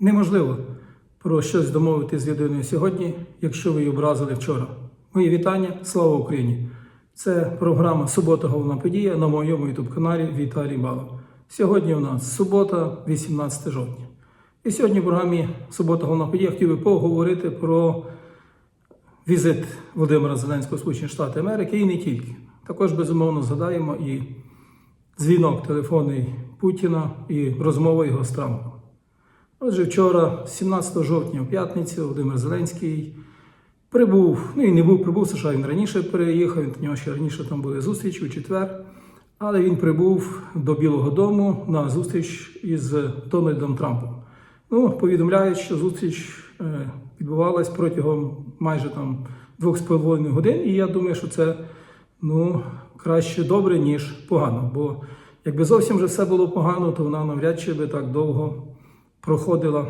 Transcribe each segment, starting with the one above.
Неможливо про щось домовити з людиною сьогодні, якщо ви її образили вчора. Мої вітання, слава Україні! Це програма Субота головна подія на моєму ютуб каналі Віталій Балов. Сьогодні у нас субота, 18 жовтня. І сьогодні в програмі Субота головна подія хотів би поговорити про візит Володимира Зеленського в Сполучені Америки і не тільки. Також безумовно згадаємо і дзвінок телефонний Путіна і розмова його з Трампом. Отже, вчора, 17 жовтня, в п'ятницю, Володимир Зеленський прибув, ну і не був прибув США, він раніше переїхав, він у нього ще раніше там були зустрічі у четвер. Але він прибув до Білого Дому на зустріч із Дональдом Трампом. Ну, повідомляють, що зустріч е, відбувалась протягом майже там двох з половиною годин, і я думаю, що це ну, краще добре, ніж погано. Бо якби зовсім вже все було погано, то вона навряд чи би так довго проходила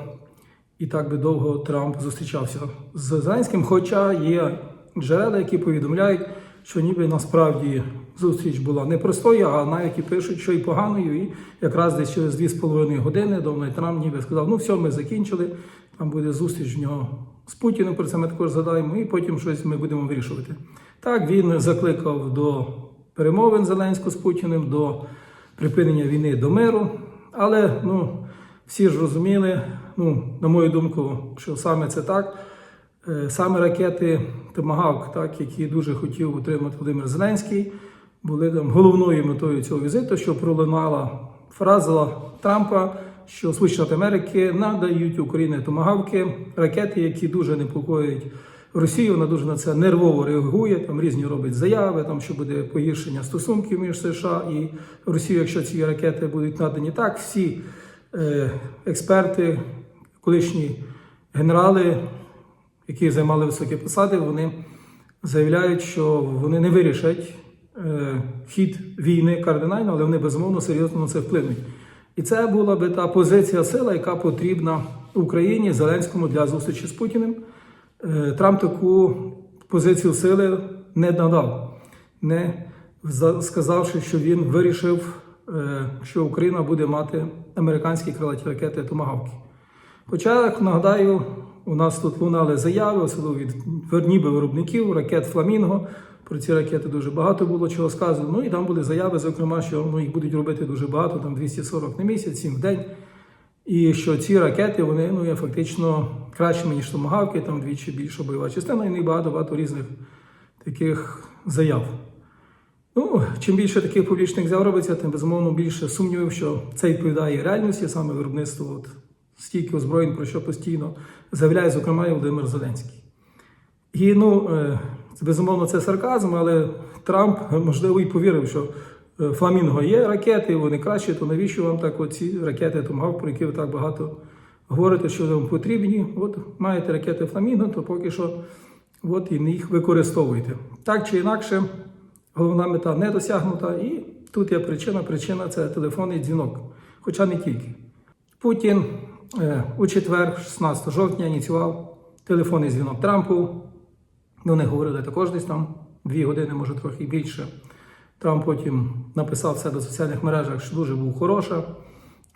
і так би довго Трамп зустрічався з Зеленським. Хоча є джерела, які повідомляють, що ніби насправді зустріч була не простою, а навіть і пишуть, що і поганою. І якраз десь через 2,5 години Дональд Трамп ніби сказав: ну все, ми закінчили. Там буде зустріч в нього з Путіним, про це ми також згадаємо, і потім щось ми будемо вирішувати. Так, він закликав до перемовин Зеленського з Путіним, до припинення війни до миру. Але ну, всі ж розуміли, ну, на мою думку, що саме це так. Е, Саме ракети Томагавк, так, які дуже хотів отримати Володимир Зеленський, були там головною метою цього візиту, що пролунала фраза Трампа, що Сполучені Америки надають Україні томагавки, ракети, які дуже непокоїть Росію. Вона дуже на це нервово реагує. Там різні робить заяви, там що буде погіршення стосунків між США і Росією, якщо ці ракети будуть надані так. Всі експерти, колишні генерали які займали високі посади, вони заявляють, що вони не вирішать е, хід війни кардинально, але вони безумовно серйозно на це вплинуть. І це була би та позиція сила, яка потрібна Україні Зеленському для зустрічі з Путіним. Е, Трамп таку позицію сили не надав, не сказавши, що він вирішив, е, що Україна буде мати американські крилаті ракети Томагавки. Хоча, як нагадаю, у нас тут лунали заяви, особливо від ніби виробників ракет Фламінго. Про ці ракети дуже багато було чого сказано. Ну і там були заяви, зокрема, що ну, їх будуть робити дуже багато, там 240 на місяць, 7 в день. І що ці ракети вони ну, є фактично кращими, ніж томагавки, там двічі більша бойова частина, і в них багато-багато різних таких заяв. Ну, чим більше таких публічних заяв тим безумовно більше сумнівів, що це відповідає реальності, саме виробництво от, стільки озброєнь, про що постійно заявляє, зокрема, і Володимир Зеленський. І ну, е, безумовно, це сарказм, але Трамп, можливо, і повірив, що е, Фламінго є ракети, вони кращі, то навіщо вам так оці ракети Томгав, про які ви так багато говорите, що вам потрібні? От маєте ракети Фламінго, то поки що от і їх використовуйте. Так чи інакше, головна мета не досягнута, і тут є причина. Причина це телефонний дзвінок, хоча не тільки. Путін е, у четвер, 16 жовтня, ініціював телефонний дзвінок Трампу. Вони говорили також десь там дві години, може трохи більше. Трамп потім написав в себе в соціальних мережах, що дуже був хороша,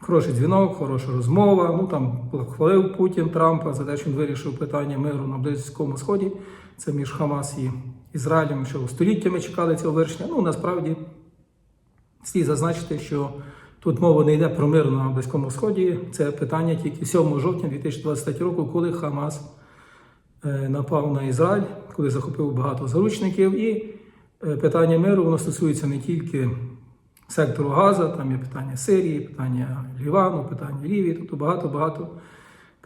хороший дзвінок, хороша розмова. Ну там хвалив Путін Трампа за те, що він вирішив питання миру на Близькому Сході. Це між Хамас і Ізраїлем, що століттями чекали цього вирішення. Ну насправді слід зазначити, що тут мова не йде про мир на Близькому Сході. Це питання тільки 7 жовтня 2023 року, коли Хамас е, напав на Ізраїль, коли захопив багато заручників. І е, питання миру воно стосується не тільки сектору Газа, там є питання Сирії, питання Лівану, питання Лівії, тобто багато-багато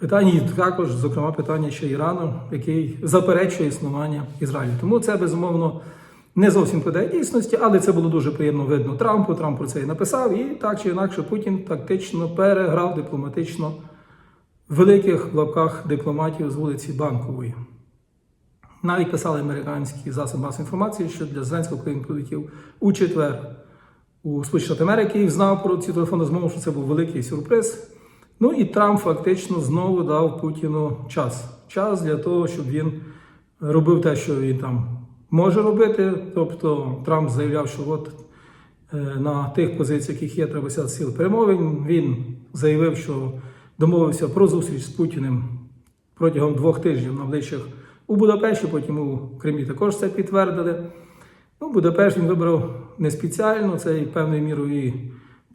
питань, і також, зокрема, питання ще Ірану, який заперечує існування Ізраїлю. Тому це безумовно не зовсім подає дійсності, але це було дуже приємно видно Трампу. Трамп про це і написав, і так чи інакше Путін тактично переграв дипломатично великих лапках дипломатів з вулиці Банкової. Навіть писали американські засоби масової інформації, що для Зеленського, він прилетів у четвер у Сполучені Штати Америки знав про цю телефонну змову, що це був великий сюрприз. Ну і Трамп фактично знову дав Путіну час. Час для того, щоб він робив те, що він там може робити. Тобто Трамп заявляв, що от е, на тих позиціях, яких є, треба сил перемовин. Він заявив, що домовився про зустріч з Путіним протягом двох тижнів найближчих у Будапешті, потім у Кримі також це підтвердили. Ну, Будапешт він вибрав не спеціально, це і певною мірою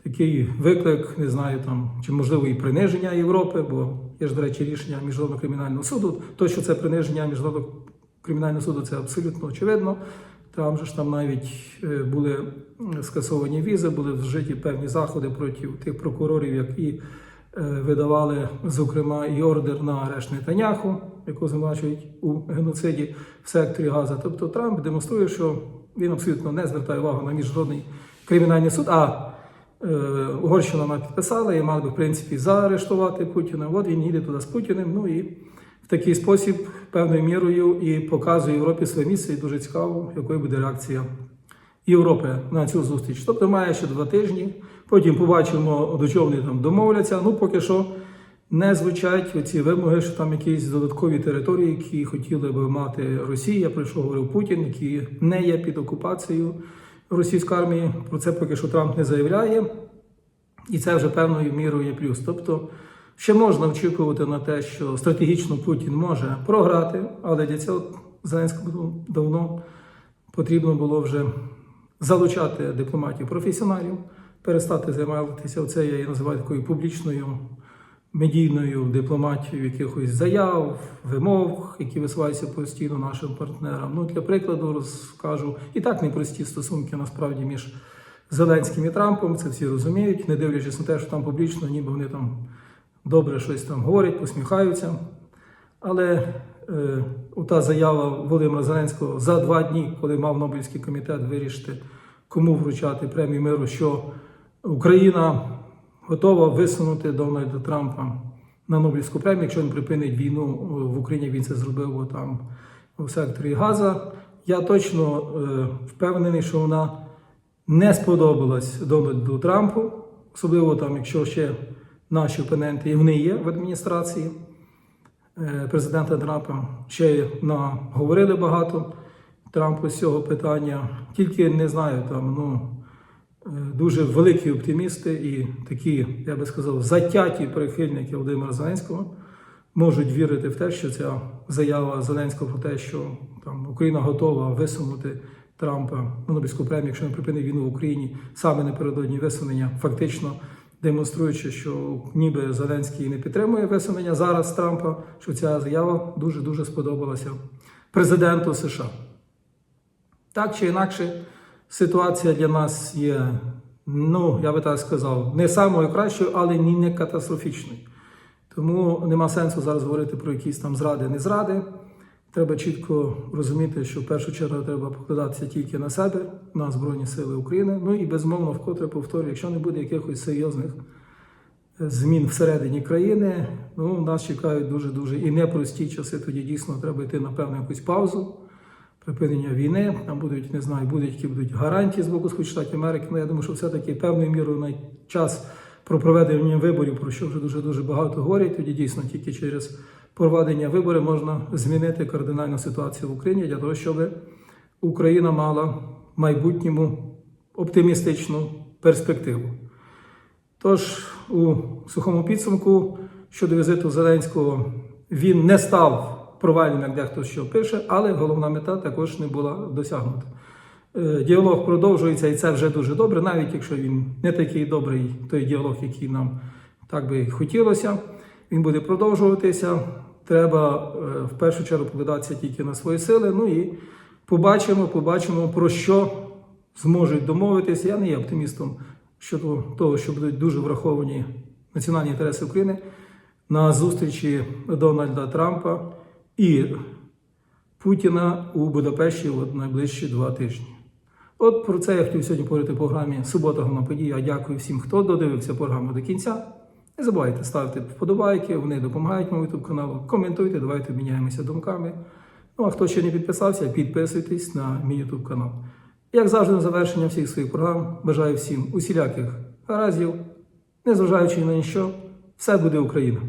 такий виклик, не знаю, там, чи можливо і приниження Європи, бо є ж, до речі, рішення Міжнародного кримінального суду. То, що це приниження Міжнародного кримінального суду, це абсолютно очевидно. Там же ж там навіть е, були скасовані візи, були вжиті певні заходи проти тих прокурорів, які е, видавали, зокрема, і ордер на арешт Нетаняху, якого звинувачують у геноциді в секторі Газа. Тобто Трамп демонструє, що він абсолютно не звертає увагу на міжнародний кримінальний суд. А Угорщина вона підписала і мала би в принципі заарештувати Путіна. От він їде туди з Путіним. Ну і в такий спосіб певною мірою і показує Європі своє місце. І дуже цікаво, якою буде реакція Європи на цю зустріч. Тобто має ще два тижні. Потім побачимо, до чого вони там домовляться. Ну поки що не звучать оці вимоги, що там якісь додаткові території, які хотіли би мати Росія, що говорив Путін, які не є під окупацією російської армії. Про це поки що Трамп не заявляє. І це вже певною мірою є плюс. Тобто ще можна очікувати на те, що стратегічно Путін може програти, але для цього Зеленському давно потрібно було вже залучати дипломатів професіоналів, перестати займатися оце, я її називаю такою публічною медійною дипломатією якихось заяв, вимог, які висуваються постійно нашим партнерам. Ну, для прикладу, розкажу і так непрості стосунки насправді між Зеленським і Трампом. Це всі розуміють, не дивлячись на те, що там публічно, ніби вони там добре щось там говорять, посміхаються. Але е, та заява Володимира Зеленського за два дні, коли мав Нобелівський комітет вирішити, кому вручати премію миру, що Україна готова висунути Дональда Трампа на Нобелівську премію, якщо він припинить війну в Україні, він це зробив там у секторі Газа. Я точно е, впевнений, що вона не сподобалась Дональду Трампу, особливо там, якщо ще наші опоненти і вони є в адміністрації е, президента Трампа. Ще наговорили багато Трампу з цього питання. Тільки не знаю, там ну е, дуже великі оптимісти і такі, я би сказав, затяті прихильники Володимира Зеленського можуть вірити в те, що ця заява Зеленського про те, що там Україна готова висунути Трампа Нобелівську премію, якщо він припинить війну в Україні, саме напередодні висунення, фактично демонструючи, що ніби Зеленський не підтримує висунення зараз Трампа, що ця заява дуже дуже сподобалася президенту США. Так чи інакше, ситуація для нас є, ну я би так сказав, не самою кращою, але ні не катастрофічною. Тому нема сенсу зараз говорити про якісь там зради, не зради. Треба чітко розуміти, що в першу чергу треба покладатися тільки на себе, на Збройні Сили України. Ну і безмовно, вкотре повторюю, якщо не буде якихось серйозних змін всередині країни, ну нас чекають дуже дуже і непрості часи. Тоді дійсно треба йти на певну якусь паузу, припинення війни. Там будуть, не знаю, будуть які будуть гарантії з боку Сполучених Штатів Америки. Ну я думаю, що все-таки певною мірою на час про проведення виборів, про що вже дуже дуже багато говорять. Тоді дійсно тільки через проведення виборів можна змінити кардинальну ситуацію в Україні для того, щоб Україна мала в майбутньому оптимістичну перспективу. Тож, у сухому підсумку щодо візиту Зеленського він не став провальним, як дехто що пише, але головна мета також не була досягнута. Е, Діалог продовжується, і це вже дуже добре, навіть якщо він не такий добрий, той діалог, який нам так би хотілося, він буде продовжуватися. Треба е, в першу чергу покладатися тільки на свої сили. Ну і побачимо, побачимо, про що зможуть домовитися. Я не є оптимістом щодо того, що будуть дуже враховані національні інтереси України на зустрічі Дональда Трампа і Путіна у Будапешті в найближчі два тижні. От про це я хотів сьогодні поговорити в програмі Субота головна подія. Я дякую всім, хто додивився програму до кінця. Не забувайте ставити вподобайки, вони допомагають моєму YouTube каналу. Коментуйте, давайте обміняємося думками. Ну а хто ще не підписався, підписуйтесь на мій YouTube канал. Як завжди, на завершення всіх своїх програм бажаю всім усіляких гараздів, незважаючи на що, все буде Україна!